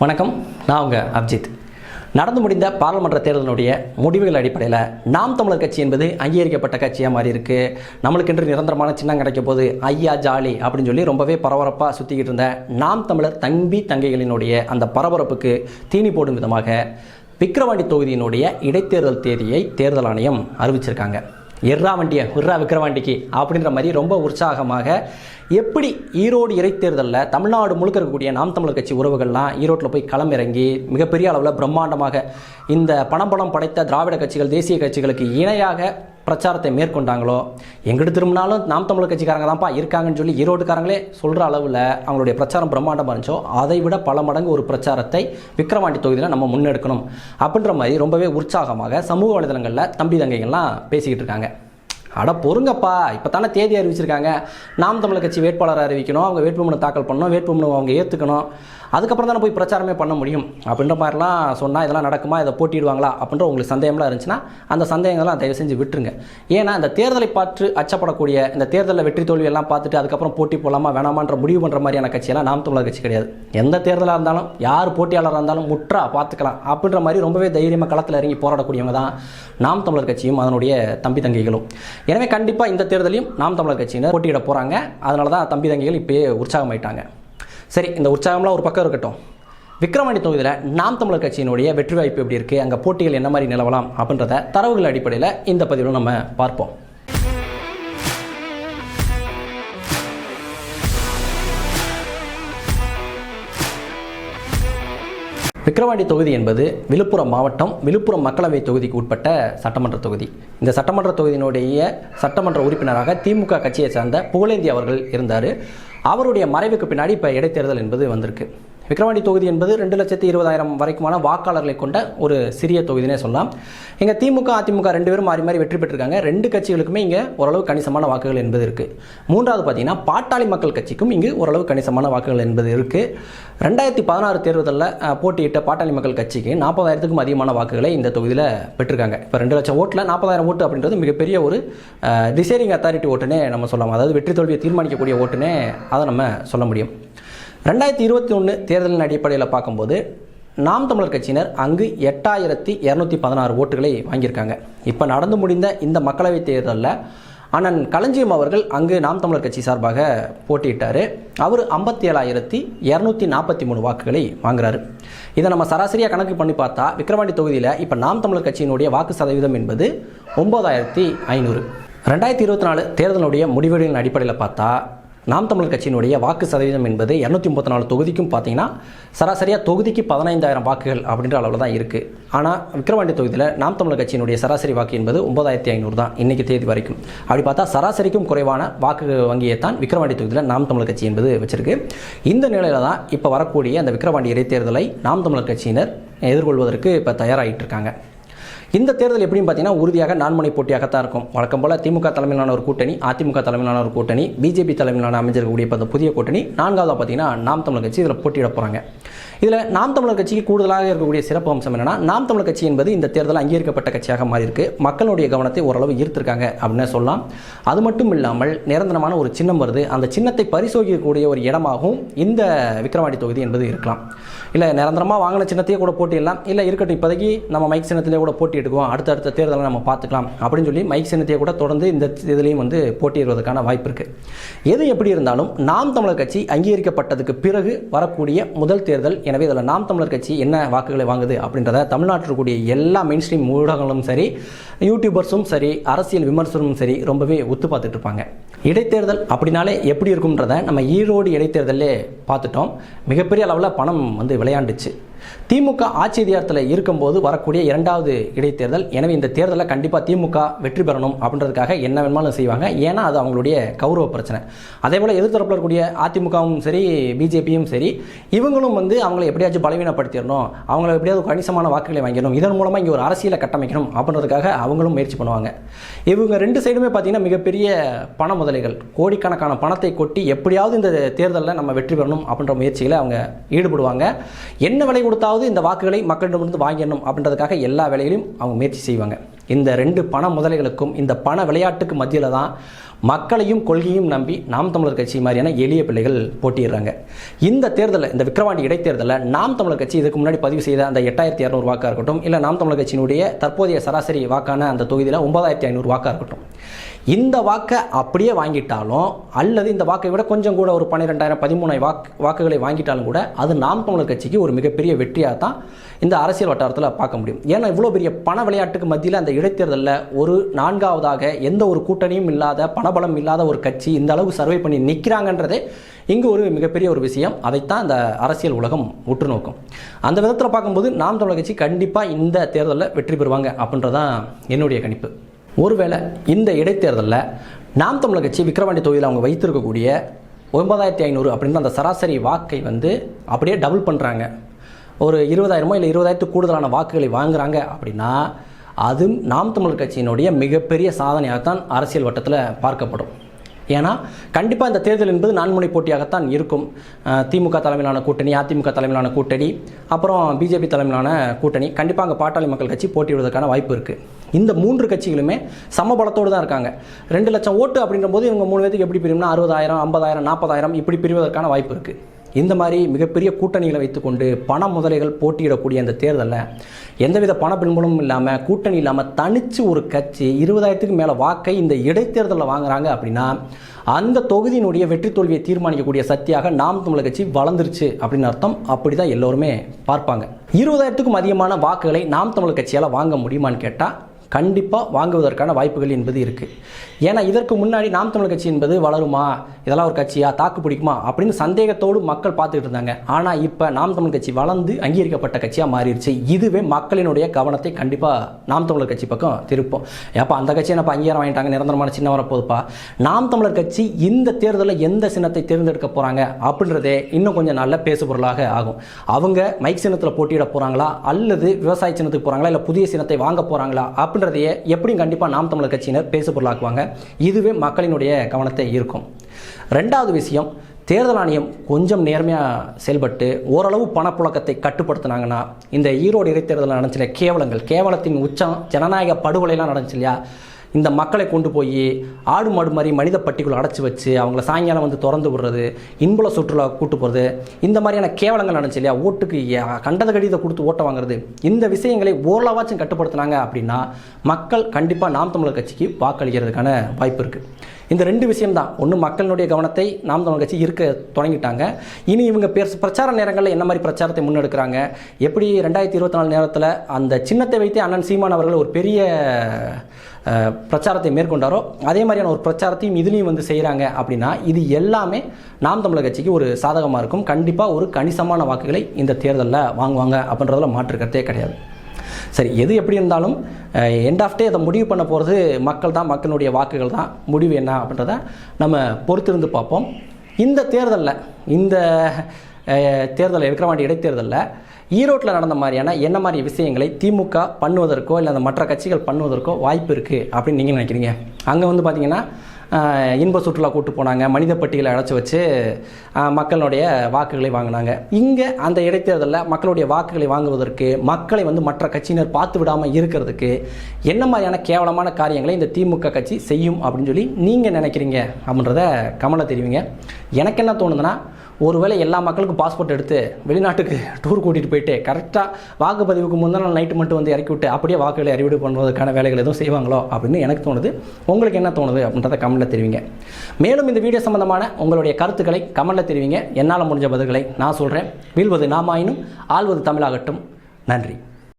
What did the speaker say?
வணக்கம் நான் உங்கள் அப்ஜித். நடந்து முடிந்த பாராளுமன்ற தேர்தலினுடைய முடிவுகள் அடிப்படையில் நாம் தமிழர் கட்சி என்பது அங்கீகரிக்கப்பட்ட கட்சியாக மாறி இருக்குது நம்மளுக்கென்று நிரந்தரமான சின்னம் கிடைக்க போது ஐயா ஜாலி அப்படின்னு சொல்லி ரொம்பவே பரபரப்பாக சுற்றிக்கிட்டு இருந்த நாம் தமிழர் தம்பி தங்கைகளினுடைய அந்த பரபரப்புக்கு தீனி போடும் விதமாக விக்கிரவாண்டி தொகுதியினுடைய இடைத்தேர்தல் தேதியை தேர்தல் ஆணையம் அறிவிச்சிருக்காங்க. எர்ரா வண்டியை விர்ரா விக்கிரவாண்டிக்கு அப்படின்ற மாதிரி ரொம்ப உற்சாகமாக எப்படி ஈரோடு இறைத்தேர்தலில் தமிழ்நாடு முழுக்க இருக்கக்கூடிய நாம் தமிழர் கட்சி உறவுகள்லாம் ஈரோட்டில் போய் களமிறங்கி மிகப்பெரிய அளவில் பிரம்மாண்டமாக இந்த பணம் பணம் படைத்த திராவிட கட்சிகள் தேசிய கட்சிகளுக்கு இணையாக பிரச்சாரத்தை மேற்கொண்டாங்களோ? எங்கிட்டு திரும்பினாலும் நாம் தமிழர் கட்சிக்காரங்க தான்ப்பா இருக்காங்கன்னு சொல்லி ஈரோடுக்காரங்களே சொல்கிற அளவில் அவங்களுடைய பிரச்சாரம் பிரம்மாண்டமாக இருந்துச்சோ அதை விட பல மடங்கு ஒரு பிரச்சாரத்தை விக்ரவாண்டி தொகுதியில் நம்ம முன்னெடுக்கணும். அப்படின்ற மாதிரி ரொம்பவே உற்சாகமாக சமூக வலைதளங்களில் தம்பி தங்கைகள்லாம் பேசிக்கிட்டு இருக்காங்க. அட பொறுங்கப்பா இப்போ தானே தேதி அறிவிச்சிருக்காங்க. நாம் தமிழர் கட்சி வேட்பாளரை அறிவிக்கணும் அவங்க வேட்புமனு தாக்கல் பண்ணணும் வேட்புமனு அவங்க ஏற்றுக்கணும் அதுக்கப்புறம் தானே போய் பிரச்சாரமே பண்ண முடியும். அப்படின்ற மாதிரிலாம் சொன்னால் இதெல்லாம் நடக்குமா இதை போட்டிடுவாங்களா அப்படின்ற உங்களுக்கு சந்தேகம்லாம் இருந்துச்சுன்னா அந்த சந்தேகங்கள்லாம் தயவு செஞ்சு விட்டுருங்க. ஏன்னா இந்த தேர்தலை பார்த்து அச்சப்படக்கூடிய இந்த தேர்தலில் வெற்றி தோல்வி எல்லாம் பார்த்துட்டு அதுக்கப்புறம் போட்டி போகலாமா வேணாமான்ற முடிவு பண்ணுற மாதிரியான கட்சியெல்லாம் நாம் தமிழர் கட்சி கிடையாது. எந்த தேர்தலாக இருந்தாலும் யார் போட்டியாளராக இருந்தாலும் முற்றா பார்த்துக்கலாம். அப்படின்ற மாதிரி ரொம்பவே தைரியமாக களத்தில் இறங்கி போராடக்கூடியவங்க தான் நாம் தமிழர் கட்சியும் அதனுடைய தம்பி தங்கைகளும். எனவே கண்டிப்பாக இந்த தேர்தலையும் நாம் தமிழர் கட்சியினர் போட்டியிட போகிறாங்க அதனால தான் தம்பி தங்கைகள் இப்போயே உற்சாகமாயிட்டாங்க. சரி இந்த உற்சாகம்லாம் ஒரு பக்கம் இருக்கட்டும். விக்ரமணி தொகுதியில் நாம் தமிழர் கட்சியினுடைய வெற்றி வாய்ப்பு எப்படி இருக்குது அங்கே போட்டிகள் என்ன மாதிரி நிலவலாம்? அப்படின்றத தரவுகள் அடிப்படையில் இந்த பதிவில் நம்ம பார்ப்போம். விக்கிரவாண்டி தொகுதி என்பது விழுப்புரம் மாவட்டம் விழுப்புரம் மக்களவை தொகுதிக்கு உட்பட்ட சட்டமன்ற தொகுதி. இந்த சட்டமன்ற தொகுதியினுடைய சட்டமன்ற உறுப்பினராக திமுக கட்சியை சார்ந்த புகழேந்தி அவர்கள் இருந்தார். அவருடைய மறைவுக்கு பின்னாடி இப்போ இடைத்தேர்தல் என்பது வந்திருக்கு. விக்ரவாண்டி தொகுதி என்பது ரெண்டு லட்சத்தி இருபதாயிரம் வரைக்குமான வாக்காளர்களை கொண்ட ஒரு சிறிய தொகுதினே சொல்லலாம். இங்கே திமுக அதிமுக ரெண்டு பேரும் மாறி மாறி வெற்றி பெற்றிருக்காங்க. ரெண்டு கட்சிகளுக்குமே இங்கே ஓரளவு கணிசமான வாக்குகள் என்பது இருக்குது மூன்றாவது பார்த்தீங்கன்னா பாட்டாளி மக்கள் கட்சிக்கும் இங்கு ஓரளவு கணிசமான வாக்குகள் என்பது இருக்குது ரெண்டாயிரத்தி பதினாறு தேர்தலில் போட்டியிட்ட பாட்டாளி மக்கள் கட்சிக்கு நாற்பதாயிரத்துக்கும் அதிகமான வாக்குகளை இந்த தொகுதியில் பெற்றிருக்காங்க. இப்போ ரெண்டு லட்சம் ஓட்டில் நாற்பதாயிரம் ஓட்டு அப்படின்றது மிகப்பெரிய ஒரு டிசைடிங் அத்தாரிட்டி ஓட்டுனே நம்ம சொல்லலாம். அதாவது வெற்றி தோல்வியை தீர்மானிக்கக்கூடிய ஓட்டுனே அதை நம்ம சொல்ல முடியும். ரெண்டாயிரத்தி இருபத்தி ஒன்று தேர்தலின் அடிப்படையில் பார்க்கும்போது நாம் தமிழர் கட்சியினர் அங்கு எட்டாயிரத்தி இரநூத்தி பதினாறு ஓட்டுகளை வாங்கியிருக்காங்க. இப்போ நடந்து முடிந்த இந்த மக்களவைத் தேர்தலில் அண்ணன் களஞ்சியம் அவர்கள் அங்கு நாம் தமிழர் கட்சி சார்பாக போட்டியிட்டார். அவர் ஐம்பத்தி ஏழாயிரத்தி இரநூத்தி நாற்பத்தி மூணு வாக்குகளை வாங்குறாரு. இதை நம்ம சராசரியாக கணக்கு பண்ணி பார்த்தா விக்ரவாண்டி தொகுதியில் இப்போ நாம் தமிழர் கட்சியினுடைய வாக்கு சதவீதம் என்பது ஒம்பதாயிரத்தி ஐநூறு. ரெண்டாயிரத்தி இருபத்தி நாலு தேர்தலுடைய முடிவுகளின் அடிப்படையில் பார்த்தா நாம் தமிழர் கட்சியினுடைய வாக்கு சதவீதம் என்பது இரநூத்தி முப்பத்தி நாலு தொகுதிக்கும் பார்த்தீங்கன்னா சராசரியாக தொகுதிக்கு பதினைந்தாயிரம் வாக்குகள் அப்படின்ற அளவில் தான் இருக்குது ஆனால் விக்ரவாண்டி தொகுதியில் நாம் தமிழர் கட்சியினுடைய சராசரி வாக்கு என்பது ஒன்பதாயிரத்தி ஐநூறு தான் இன்றைக்கி தேதி வரைக்கும். அப்படி பார்த்தா சராசரிக்கும் குறைவான வாக்கு வங்கியை தான் விக்ரவாண்டி தொகுதியில் நாம் தமிழர் கட்சி என்பது வச்சிருக்கு. இந்த நிலையில் தான் இப்போ வரக்கூடிய அந்த விக்ரவாண்டி இடைத்தேர்தலை நாம் தமிழர் கட்சியினர் எதிர்கொள்வதற்கு இப்போ தயாராகிட்டு இருக்காங்க. இந்த தேர்தல் எப்படின்னு பார்த்தீங்கன்னா உறுதியாக நான்முனை போட்டியாகத்தான் இருக்கும். வழக்கம் போல திமுக தலைமையிலான ஒரு கூட்டணி அதிமுக தலைமையிலான ஒரு கூட்டணி பிஜேபி தலைமையிலான அமைஞ்சிருக்கக்கூடிய இப்போ அந்த புதிய கூட்டணி நான்காவதாக பார்த்தீங்கன்னா நாம் தமிழர் கட்சி இதில் போட்டியிட போகிறாங்க இதில் நாம் தமிழர் கட்சிக்கு கூடுதலாக இருக்கக்கூடிய சிறப்பு அம்சம் என்னென்னா நாம் தமிழர் கட்சி என்பது இந்த தேர்தல் அங்கீகரிக்கப்பட்ட கட்சியாக மாறி இருக்கு மக்களுடைய கவனத்தை ஓரளவு ஈர்த்திருக்காங்க அப்படின்னு சொல்லலாம். அது மட்டும் இல்லாமல் நிரந்தரமான ஒரு சின்னம் வருது. அந்த சின்னத்தை பரிசோதிக்கக்கூடிய ஒரு இடமாகவும் இந்த விக்கிரவாண்டி தொகுதி என்பது இருக்கலாம். இல்லை நிரந்தரமாக வாங்கின சின்னத்தையே கூட போட்டிடலாம். இல்லை இருக்கட்டும் இப்போதைக்கு நம்ம மைக் சின்னத்திலே கூட போட்டியிடுவோம் அடுத்தடுத்த தேர்தலை நம்ம பார்த்துக்கலாம் அப்படின்னு சொல்லி மைக் சின்னத்தையே கூட தொடர்ந்து இந்த இதுலேயும் வந்து போட்டியிடுவதற்கான வாய்ப்பு இருக்குது எது எப்படி இருந்தாலும் நாம் தமிழர் கட்சி அங்கீகரிக்கப்பட்டதுக்கு பிறகு வரக்கூடிய முதல் தேர்தல். எனவே இதில் நாம் தமிழர் கட்சி என்ன வாக்குகளை வாங்குது அப்படின்றத தமிழ்நாட்டில் கூடிய எல்லா மெயின் ஸ்ட்ரீம் ஊடகங்களும் சரி யூடியூபர்ஸும் சரி அரசியல் விமர்சனமும் சரி ரொம்பவே ஒத்து பார்த்துட்டு இருப்பாங்க இடைத்தேர்தல் அப்படின்னாலே எப்படி இருக்கும்ன்றத நம்ம ஈரோடு இடைத்தேர்தலே பார்த்துட்டோம். மிகப்பெரிய அளவில் பணம் வந்து விளையாண்டுச்சு. திமுக ஆட்சி அதிகாரத்தில் இருக்கும்போது வரக்கூடிய இரண்டாவது இடைத்தேர்தல். எனவே இந்த தேர்தலில் கண்டிப்பாக திமுக வெற்றி பெறணும் அப்படின்றதுக்காக என்ன வேணுமாலும் செய்வாங்க. ஏன்னா அது அவங்களுடைய கௌரவ பிரச்சனை. அதே போல் எதிர்த்தரப்பில் இருக்கக்கூடிய அதிமுகவும் சரி பிஜேபியும் சரி இவங்களும் வந்து அவங்களை எப்படியாச்சும் பலவீனப்படுத்திடணும். அவங்கள எப்படியாவது கணிசமான வாக்குகளை வாங்கிடணும். இதன் மூலமாக இங்கே ஒரு அரசியலை கட்டமைக்கணும் அப்படின்றதுக்காக அவங்களும் முயற்சி பண்ணுவாங்க. இவங்க ரெண்டு சைடுமே பார்த்தீங்கன்னா மிகப்பெரிய பண முதலைகள். கோடிக்கணக்கான பணத்தை கொட்டி எப்படியாவது இந்த தேர்தலில் நம்ம வெற்றி பெறணும் அப்படின்ற முயற்சிகளை அவங்க ஈடுபடுவாங்க. என்ன விலை கொடுத்தாவது இந்த வாக்குகளை மக்களிடமிருந்து வாங்கிடணும் அப்படின்றதுக்காக எல்லா வேலைகளையும் அவங்க முயற்சி செய்வாங்க. இந்த ரெண்டு பண முதலைகளுக்கும் இந்த பண விளையாட்டுக்கு மத்தியில் தான் மக்களையும் கொள்கையும் நம்பி நாம் தமிழர் கட்சி மாதிரியான எளிய பிள்ளைகள் போட்டிடுறாங்க இந்த தேர்தலில் இந்த விக்கிரவாண்டி இடைத்தேர்தலில் நாம் தமிழர் கட்சி இதுக்கு முன்னாடி பதிவு செய்த அந்த எட்டாயிரத்தி இரநூறு வாக்காக இருக்கட்டும் இல்லை நாம் தமிழர் கட்சியினுடைய தற்போதைய சராசரி வாக்கான அந்த தொகுதியில் ஒன்பதாயிரத்தி ஐநூறு வாக்காக இருக்கட்டும். இந்த வாக்கை அப்படியே வாங்கிட்டாலும் அல்லது இந்த வாக்கை விட கொஞ்சம் கூட ஒரு பன்னிரெண்டாயிரம் பதிமூணாயிரம் வாக்கு வாக்குகளை வாங்கிட்டாலும் கூட அது நாம் தமிழர் கட்சிக்கு ஒரு மிகப்பெரிய வெற்றியாக தான் இந்த அரசியல் வட்டாரத்தில் பார்க்க முடியும். ஏன்னா இவ்வளோ பெரிய பண விளையாட்டுக்கு மத்தியில் அந்த இடைத்தேர்தலில் ஒரு நான்காவதாக எந்த ஒரு கூட்டணியும் இல்லாத பணபலம் இல்லாத ஒரு கட்சி இந்த அளவு சர்வை பண்ணி நிற்கிறாங்கன்றதே இங்கு ஒரு மிகப்பெரிய ஒரு விஷயம். அதைத்தான் இந்த அரசியல் உலகம் உற்று நோக்கும் அந்த விதத்தில் பார்க்கும்போது நாம் தமிழர் கட்சி கண்டிப்பாக இந்த தேர்தலில் வெற்றி பெறுவாங்க அப்படின்றதான் என்னுடைய கணிப்பு. ஒருவேளை இந்த இடைத்தேர்தலில் நாம் தமிழர் கட்சி விக்கிரவாண்டி தொகுதியில் அவங்க வைத்திருக்கக்கூடிய ஒன்பதாயிரத்தி ஐநூறு அப்படின்ற அந்த சராசரி வாக்கை வந்து அப்படியே டபுள் பண்ணுறாங்க ஒரு இருபதாயிரமோ இல்லை இருபதாயிரத்துக்கு கூடுதலான வாக்குகளை வாங்குறாங்க அப்படின்னா அது நாம் தமிழர் கட்சியினுடைய மிகப்பெரிய சாதனையாகத்தான் அரசியல் வட்டத்தில் பார்க்கப்படும். ஏன்னா கண்டிப்பாக இந்த தேர்தல் என்பது நான்முனை போட்டியாகத்தான் இருக்கும். திமுக தலைமையிலான கூட்டணி அதிமுக தலைமையிலான கூட்டணி அப்புறம் பிஜேபி தலைமையிலான கூட்டணி. கண்டிப்பாக அங்கே பாட்டாளி மக்கள் கட்சி போட்டியிடுவதற்கான வாய்ப்பு இருக்குது இந்த மூன்று கட்சிகளுமே சமபலத்தோடு தான் இருக்காங்க. ரெண்டு லட்சம் ஓட்டு அப்படின்ற போது இவங்க மூணு பேருக்கு எப்படி பிரியும்னா அறுபதாயிரம் ஐம்பதாயிரம் நாற்பதாயிரம் இப்படி பிரிவதற்கான வாய்ப்பு இருக்குது இந்த மாதிரி மிகப்பெரிய கூட்டணிகளை வைத்துக்கொண்டு பண முதலைகள் போட்டியிடக்கூடிய அந்த தேர்தலில் எந்தவித பண பின்புலமும் இல்லாமல் கூட்டணி இல்லாமல் தனிச்சு ஒரு கட்சி இருபதாயிரத்துக்கு மேலே வாக்கை இந்த இடைத்தேர்தலில் வாங்குறாங்க அப்படின்னா அந்த தொகுதியினுடைய வெற்றி தோல்வியை தீர்மானிக்கக்கூடிய சக்தியாக நாம் தமிழக கட்சி வளர்ந்துருச்சு அப்படின்னு அர்த்தம். அப்படி தான் எல்லோருமே பார்ப்பாங்க. இருபதாயிரத்துக்கும் அதிகமான வாக்குகளை நாம் தமிழர் கட்சியால் வாங்க முடியுமான்னு கேட்டால் கண்டிப்பாக வாங்குவதற்கான வாய்ப்புகள் என்பது இருக்குது ஏன்னா இதற்கு முன்னாடி நாம் தமிழர் கட்சி என்பது வளருமா? இதெல்லாம் ஒரு கட்சியா? தாக்கு பிடிக்குமா? அப்படின்னு சந்தேகத்தோடு மக்கள் பார்த்துட்டு இருந்தாங்க. ஆனால் இப்போ நாம் தமிழர் கட்சி வளர்ந்து அங்கீகரிக்கப்பட்ட கட்சியாக மாறிடுச்சு. இதுவே மக்களினுடைய கவனத்தை கண்டிப்பாக நாம் தமிழர் கட்சி பக்கம் திருப்போம். ஏப்பா அந்த கட்சியை என்னப்பா அங்கீகாரம் வாங்கிட்டாங்க? நிரந்தரமான சின்ன வரப்போதுப்பா நாம் தமிழர் கட்சி இந்த தேர்தலில் எந்த சின்னத்தை தேர்ந்தெடுக்க போகிறாங்க அப்படின்றதே இன்னும் கொஞ்சம் நல்ல பேசுபொருளாக ஆகும். அவங்க மைக் சின்னத்தில் போட்டியிட போகிறாங்களா அல்லது விவசாய சின்னத்துக்கு போகிறாங்களா இல்லை புதிய சின்னத்தை வாங்க போகிறாங்களா அப்படின்றதையே எப்படியும் கண்டிப்பாக நாம் தமிழர் கட்சியினர் பேசுபொருளாக்குவாங்க இதுவே மக்களினுடைய கவனத்தை ஈர்க்கும். ரெண்டாவது விஷயம் தேர்தல் ஆணையம் கொஞ்சம் நேர்மையாக செயல்பட்டு ஓரளவு பணப்புழக்கத்தை கட்டுப்படுத்தினாங்கன்னா இந்த ஈரோடு இடைத்தேர்தலில் நடந்துச்சு கேவலங்கள் கேவலத்தின் உச்சம் ஜனநாயக படுகொலைலாம் நடந்துச்சு இல்லையா? இந்த மக்களை கொண்டு போய் ஆடு மாடு மாதிரி மனித பட்டிக்குள் அடைச்சி வச்சு அவங்கள சாயங்காலம் வந்து திறந்து விடுறது இன்புல சுற்றுலா கூட்டு போகிறது இந்த மாதிரியான கேவலங்கள் நடந்துச்சு இல்லையா? ஓட்டுக்கு கண்டத கடிதத்தை கொடுத்து ஓட்ட வாங்குறது இந்த விஷயங்களை ஓரளவாச்சும் கட்டுப்படுத்தினாங்க அப்படின்னா மக்கள் கண்டிப்பாக நாம் தமிழர் கட்சிக்கு வாக்களிக்கிறதுக்கான வாய்ப்பு இருக்குது இந்த ரெண்டு விஷயம்தான். ஒன்று மக்களினுடைய கவனத்தை நாம் தமிழ் கட்சி இருக்க தொடங்கிட்டாங்க. இனி இவங்க பேர் பிரச்சார நேரங்களில் என்ன மாதிரி பிரச்சாரத்தை முன்னெடுக்கிறாங்க? எப்படி ரெண்டாயிரத்தி இருபத்தி நாலு நேரத்தில் அந்த சின்னத்தை வைத்தே அண்ணன் சீமான் அவர்கள் ஒரு பெரிய பிரச்சாரத்தை மேற்கொண்டாரோ அதே மாதிரியான ஒரு பிரச்சாரத்தையும் இதுலேயும் வந்து செய்கிறாங்க அப்படின்னா இது எல்லாமே நாம் தமிழர் கட்சிக்கு ஒரு சாதகமாக இருக்கும். கண்டிப்பாக ஒரு கணிசமான வாக்குகளை இந்த தேர்தலில் வாங்குவாங்க அப்படின்றதுல மாற்றுக்கிறதே கிடையாது. சரி எது எப்படி இருந்தாலும் எண்ட் ஆஃப் டே அதை முடிவு பண்ண போகிறது மக்கள் தான் மக்களுடைய வாக்குகள் தான். முடிவு என்ன அப்படின்றத நம்ம பொறுத்திருந்து பார்ப்போம். இந்த தேர்தலில் இந்த தேர்தலில் விக்ரவாண்டி இடைத்தேர்தலில் ஈரோட்டில் நடந்த மாதிரியான என்ன மாதிரி விஷயங்களை திமுக பண்ணுவதற்கோ இல்லை அந்த மற்ற கட்சிகள் பண்ணுவதற்கோ வாய்ப்பு இருக்குது அப்படின்னு நீங்கள் நினைக்கிறீங்க? அங்கே வந்து பார்த்தீங்கன்னா இன்ப சுற்றுலா கூட்டு போனாங்க. மனித பட்டியலை அடைச்சி வச்சு மக்களுடைய வாக்குகளை வாங்கினாங்க. இங்கே அந்த இடைத்தேர்தலில் மக்களுடைய வாக்குகளை வாங்குவதற்கு மக்களை வந்து மற்ற கட்சியினர் பார்த்து விடாமல் இருக்கிறதுக்கு என்ன மாதிரியான கேவலமான காரியங்களை இந்த திமுக கட்சி செய்யும் அப்படின்னு சொல்லி நீங்கள் நினைக்கிறீங்க அப்படின்றத கமலை தெரிவிங்க. எனக்கு என்ன தோணுதுன்னா ஒருவேளை எல்லா மக்களுக்கும் பாஸ்போர்ட் எடுத்து வெளிநாட்டுக்கு டூர் கூட்டிகிட்டு போயிட்டு கரெக்டாக வாக்குப்பதிவுக்கு முந்தின நாள் நைட்டு மட்டும் வந்து இறக்கி விட்டு அப்படியே வாக்குகளை அறிவிடு பண்ணுவதற்கான வேலைகள் எதுவும் செய்வாங்களோ அப்படின்னு எனக்கு தோணுது. உங்களுக்கு என்ன தோணுது அப்படின்றத கமெண்ட்டில் தெரிவிங்க. மேலும் இந்த வீடியோ சம்பந்தமான உங்களுடைய கருத்துக்களை கமெண்ட்டில் தெரிவிங்க. என்னால் முடிஞ்ச பதில்களை நான் சொல்கிறேன் வீழ்வது நாமாயினும் ஆள்வது தமிழாகட்டும். நன்றி.